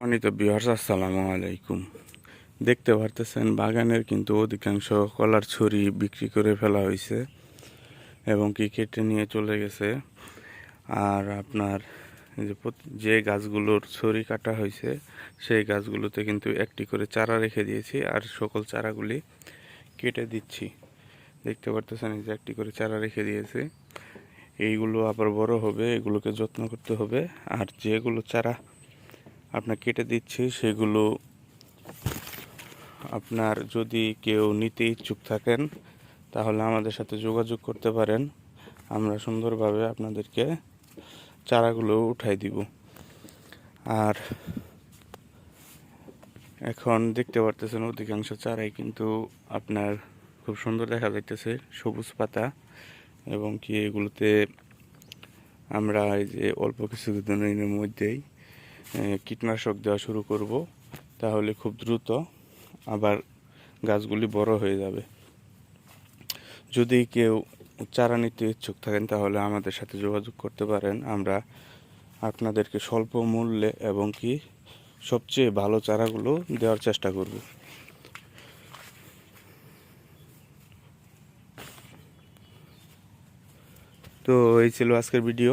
অনিত বিহার আসসালামু আলাইকুম। দেখতে পারতেছেন, বাগানের কিন্তু অধিকাংশ কলার ছড়ি বিক্রি করে ফেলা হয়েছে এবং কি কেটে নিয়ে চলে গেছে। আর আপনার যে যে গাছগুলোর ছড়ি কাটা হয়েছে সেই গাছগুলোতে কিন্তু একটি করে চারা রেখে দিয়েছি আর সকল চারাগুলি কেটে দিচ্ছি। দেখতে পারতেছেন যে একটি করে চারা রেখে দিয়েছে। এইগুলো আবার বড় হবে, এগুলোকে যত্ন করতে হবে। আর যেগুলো চারা আপনার কেটে দিচ্ছি, সেগুলো আপনার যদি কেউ নিতে ইচ্ছুক থাকেন, তাহলে আমাদের সাথে যোগাযোগ করতে পারেন। আমরা সুন্দরভাবে আপনাদেরকে চারাগুলো উঠাই দিব। আর এখন দেখতে পারতেছেন অধিকাংশ চারাই কিন্তু আপনার খুব সুন্দর দেখা যাইতেছে, সবুজ পাতা। এবং কি এগুলোতে আমরা এই যে অল্প কিছু দিনের মধ্যেই কীটনাশক দেওয়া শুরু করব, তাহলে খুব দ্রুত আবার গাছগুলি বড় হয়ে যাবে। যদি কেউ চারা নিতে ইচ্ছুক থাকেন, তাহলে আমাদের সাথে যোগাযোগ করতে পারেন। আমরা আপনাদেরকে স্বল্প মূল্যে এবং কি সবচেয়ে ভালো চারাগুলো দেওয়ার চেষ্টা করব। তো এই ছিল আজকের ভিডিও।